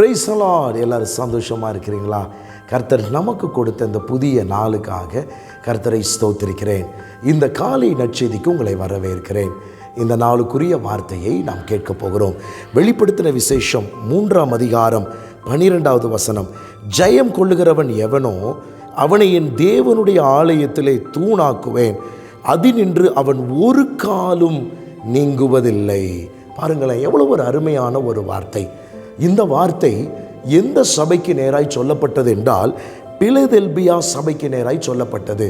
பிரைசலாட் எல்லோரும் சந்தோஷமாக இருக்கிறீங்களா? கர்த்தர் நமக்கு கொடுத்த இந்த புதிய நாளுக்காக கர்த்தரை ஸ்தோத்திருக்கிறேன். இந்த காலை நற்செய்திக்கு உங்களை வரவேற்கிறேன். இந்த நாளுக்குரிய வார்த்தையை நாம் கேட்க போகிறோம். வெளிப்படுத்தின விசேஷம் மூன்றாம் அதிகாரம் பனிரெண்டாவது வசனம். ஜெயம் கொள்ளுகிறவன் எவனோ அவனை என் தேவனுடைய ஆலயத்திலே தூணாக்குவேன். அதினின்று அவன் ஒரு காலும் நீங்குவதில்லை. பாருங்களேன் எவ்வளவு ஒரு அருமையான ஒரு வார்த்தை. இந்த வார்த்தை எந்த சபைக்கு நேராய் சொல்லப்பட்டது என்றால் பிலதெல்பியா சபைக்கு நேராய் சொல்லப்பட்டது.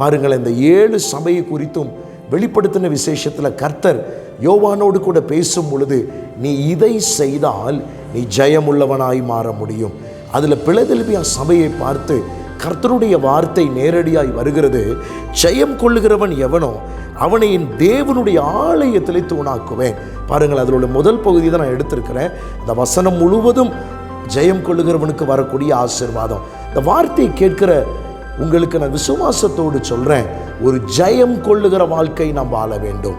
பாருங்கள் இந்த ஏழு சபையை குறித்தும் வெளிப்படுத்தின விசேஷத்தில் கர்த்தர் யோவானோடு கூட பேசும் பொழுது நீ இதை செய்தால் நீ ஜெயமுள்ளவனாய் மாற முடியும். அதில் பிளதெல்பியா சபையை பார்த்து கர்த்தருடைய வார்த்தை நேரடியாய் வருகிறது. ஜெயம் கொள்ளுகிறவன் எவனோ அவனை என் தேவனுடைய ஆலயத்தில் தூணாக்குவேன். பாருங்கள் அதில் உள்ள முதல் பகுதி தான் நான் எடுத்திருக்கிறேன். அந்த வசனம் முழுவதும் ஜெயம் கொள்ளுகிறவனுக்கு வரக்கூடிய ஆசிர்வாதம். இந்த வார்த்தையை கேட்கிற உங்களுக்கு நான் விசுவாசத்தோடு சொல்கிறேன் ஒரு ஜெயம் கொள்ளுகிற வாழ்க்கை நாம் வாழ வேண்டும்.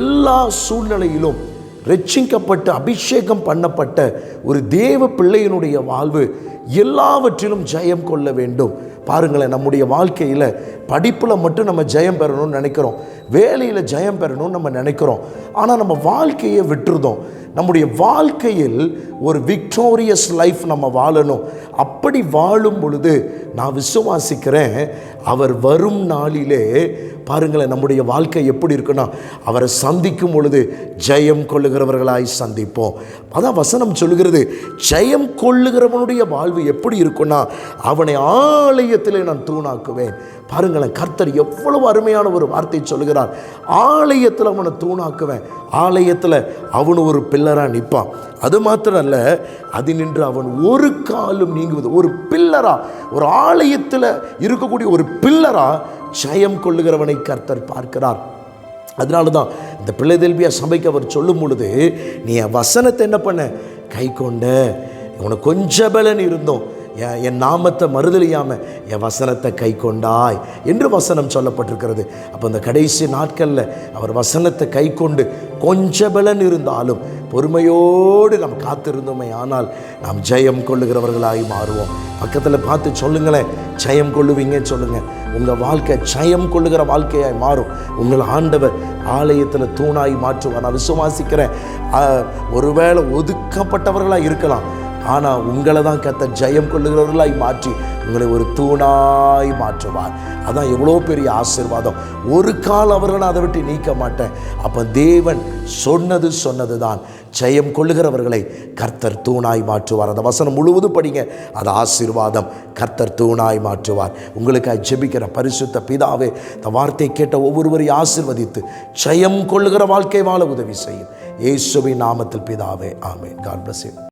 எல்லா சூழ்நிலையிலும் ரட்சிக்கப்பட்டு அபிஷேகம் பண்ணப்பட்ட ஒரு தேவ பிள்ளையினுடைய வாழ்வு எல்லாவற்றிலும் ஜெயம் கொள்ள வேண்டும். பாருங்களேன் நம்முடைய வாழ்க்கையில் படிப்பில் மட்டும் நம்ம ஜெயம் பெறணும்னு நினைக்கிறோம். வேலையில் ஜெயம் பெறணும்னு நம்ம நினைக்கிறோம். ஆனால் நம்ம வாழ்க்கையை விட்டுருதோம் நம்முடைய வாழ்க்கையில் ஒரு விக்டோரியஸ் லைஃப் நம்ம வாழணும். அப்படி வாழும் பொழுது நான் விசுவாசிக்கிறேன் அவர் வரும் நாளிலே பாருங்களேன் நம்முடைய வாழ்க்கை எப்படி இருக்குன்னா அவரை சந்திக்கும் பொழுது ஜெயம் கொள்ளுகிறவர்களாய் சந்திப்போம். அதான் வசனம் சொல்லுகிறது ஜெயம் கொள்ளுகிறவனுடைய வாழ்வு எப்படி இருக்குன்னா அவனை ஆலயத்திலே நான் தூணாக்குவேன். பாருங்களேன் கர்த்தர் எவ்வளவு அருமையான ஒரு வார்த்தை சொல்லுகிறார். ஆலயத்தில் அவனை தூணாக்குவேன். ஆலயத்தில் அவனு ஒரு பில்லராக நிற்பான் அது மாத்திரம் அல்ல அது நின்று அவன் ஒரு காலும் நீங்குவது. ஒரு பில்லரா ஒரு ஆலயத்தில் இருக்கக்கூடிய ஒரு பில்லரா ஜெயம் கொள்ளுகிறவனை கர்த்தர் பார்க்கிறார். அதனால தான் இந்த பிள்ளை தெல்பியா சபைக்கு அவர் சொல்லும் பொழுது நீ என் வசனத்தை என்ன பண்ண? கை கொண்ட. உனக்கு கொஞ்சம் பலன் இருந்தோம். என் என் நாமத்தை மறுதலியாமல் என் வசனத்தை கை கொண்டாய் என்று வசனம் சொல்லப்பட்டிருக்கிறது. அப்போ இந்த கடைசி நாட்களில் அவர் வசனத்தை கை கொண்டு கொஞ்ச பலன் இருந்தாலும் பொறுமையோடு நாம் காத்திருந்தோமே ஆனால் நாம் ஜெயம் கொள்ளுகிறவர்களாய் மாறுவோம். பக்கத்தில் பார்த்து சொல்லுங்களேன் ஜெயம் கொள்ளுவீங்கன்னு சொல்லுங்கள் உங்கள் வாழ்க்கை ஜெயம் கொள்ளுகிற வாழ்க்கையாய் மாறும். உங்கள் ஆண்டவர் ஆலயத்தில் தூணாய் மாற்றுவார். நான் விசுவாசிக்கிறேன் ஒருவேளை ஒதுக்கப்பட்டவர்களாக இருக்கலாம். ஆனால் உங்களை தான் கத்த ஜெயம் கொள்ளுகிறவர்களாய் மாற்றி உங்களை ஒரு தூணாய் மாற்றுவார். அதான் எவ்வளோ பெரிய ஆசீர்வாதம். ஒரு கால் அவர்களை அதை விட்டு நீக்க மாட்டேன். அப்போ தேவன் சொன்னது சொன்னது தான் ஜெயம் கொள்ளுகிறவர்களை கர்த்தர் தூணாய் மாற்றுவார். அந்த வசனம் முழுவதும் படிங்க. அது ஆசீர்வாதம். கர்த்தர் தூணாய் மாற்றுவார். உங்களுக்காக ஜெபிக்கிற பரிசுத்த பிதாவே இந்த வார்த்தை கேட்ட ஒவ்வொருவரையும் ஆசிர்வதித்து ஜெயம் கொள்ளுகிற வாழ்க்கை வாழ உதவி செய்யும். இயேசுவின் நாமத்தில் பிதாவே ஆமே காட் பிளஸ்